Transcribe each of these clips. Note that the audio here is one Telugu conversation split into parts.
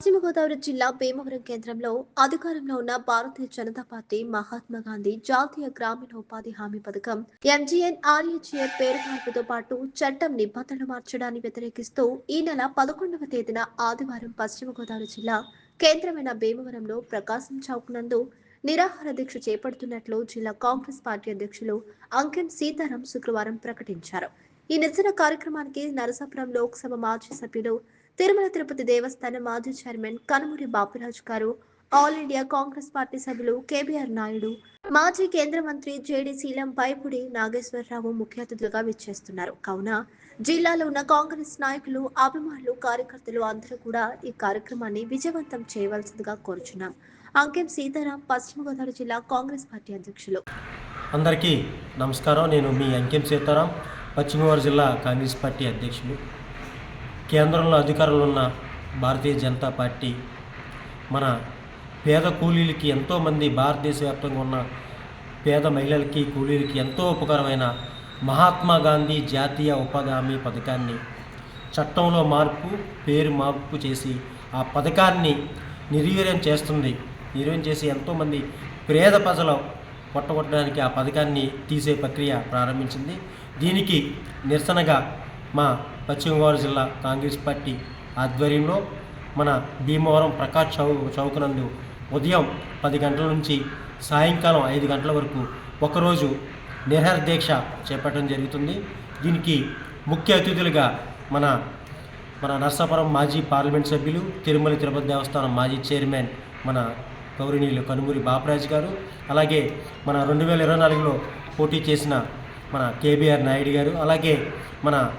పశ్చిమ గోదావరి జిల్లా భీమవరం కేంద్రంలో అధికారంలో ఉన్న భారతీయ జనతా పార్టీ మహాత్మా గాంధీ జాతీయ గ్రామీణ ఉపాధి హామీ పథకం ఎంజీఎన్ ఆర్ఏజీఏ పేరు మార్పుతో పాటు చట్టం నిబంధనలు మార్చడాన్ని వ్యతిరేకిస్తూ ఈ నెల పదకొండవ తేదీన ఆదివారం పశ్చిమ గోదావరి జిల్లా కేంద్రమైన భీమవరంలో ప్రకాశం చౌక్ నందు నిరాహార దీక్ష చేపడుతున్నట్లు జిల్లా కాంగ్రెస్ పార్టీ అధ్యక్షులు అంకెన్ సీతారాం శుక్రవారం ప్రకటించారు. ఈ నిరసన కార్యక్రమానికి నరసాపురం లోక్సభ మాజీ సభ్యులు తిరుమల తిరుపతి దేవస్థానం మాజీ chairman Kanumuri Bapuraju garu all India Congress party సభ్యులు కేబీఆర్ నాయుడు మాజీ కేంద్ర మంత్రి జేడి శీలం పైపుడి నాగేశ్వరరావు ముఖ్య అతిథులుగా విచ్చేస్తున్నారు. కావున జిల్లాలో ఉన్న కాంగ్రెస్ నాయకులు అభిమానులు కార్యకర్తలు అందరూ కూడా ఈ కార్యక్రమాన్ని విజయవంతం చేయవలసిందిగా కోరుచున్నాం. అంకెం సీతారాం పశ్చిమ గోదావరి జిల్లా కాంగ్రెస్ పార్టీ అధ్యక్షులు. అందరికీ నమస్కారం. నేను మీ అంకెం సీతారాం పశ్చిమ గోదావరి జిల్లా కాంగ్రెస్ పార్టీ అధ్యక్షులు. కేంద్రంలో అధికారులు ఉన్న భారతీయ జనతా పార్టీ మన పేద కూలీలకి ఎంతోమంది భారతదేశ వ్యాప్తంగా ఉన్న పేద మహిళలకి కూలీలకి ఎంతో ఉపకారమైన మహాత్మా గాంధీ జాతీయ ఉపాధి హామీ పథకాన్ని చట్టంలో మార్పు పేరు మార్పు చేసి ఆ పథకాన్ని నిర్వీర్యం చేస్తుంది. నిర్వీర్యం చేసి ఎంతోమంది పేద ప్రజలు పొట్టగొట్టడానికి ఆ పథకాన్ని తీసే ప్రక్రియ ప్రారంభించింది. దీనికి నిరసనగా మా పశ్చిమ గోదావరి జిల్లా కాంగ్రెస్ పార్టీ ఆధ్వర్యంలో మన భీమవరం ప్రకాష్ చౌ చౌకనందు ఉదయం పది గంటల నుంచి సాయంకాలం ఐదు గంటల వరకు ఒకరోజు నిరహార దీక్ష చేపట్టడం జరుగుతుంది. దీనికి ముఖ్య అతిథులుగా మన మన నర్సాపురం మాజీ పార్లమెంట్ సభ్యులు తిరుమల తిరుపతి దేవస్థానం మాజీ చైర్మన్ మన గౌరవనీయులు కనుమూరి బాపరాజు గారు అలాగే మన రెండు వేల ఇరవై నాలుగులో పోటీ చేసిన మన కేబీఆర్ నాయుడు గారు అలాగే మన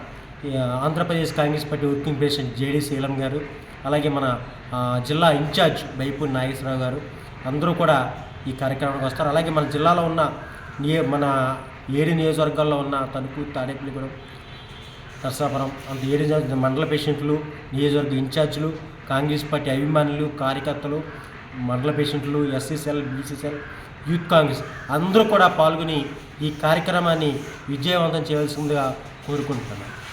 Andhra Pradesh Congress party working president JD Seelam garu అలాగే మన జిల్లా ఇన్ఛార్జ్ బైపూడి నాగేశ్వరరావు గారు అందరూ కూడా ఈ కార్యక్రమానికి వస్తారు. అలాగే మన జిల్లాలో ఉన్న నియ మన ఏడు నియోజకవర్గాల్లో ఉన్న తణుకు తాడేపల్లిగూడెం నర్సాపురం అంత ఏడు మండల పేషెంట్లు నియోజకవర్గ ఇన్ఛార్జీలు కాంగ్రెస్ పార్టీ అభిమానులు కార్యకర్తలు మండల పేషెంట్లు ఎస్సీసెల్ బీసీసెల్ యూత్ కాంగ్రెస్ అందరూ కూడా పాల్గొని ఈ కార్యక్రమాన్ని విజయవంతం చేయవలసిందిగా కోరుకుంటున్నాను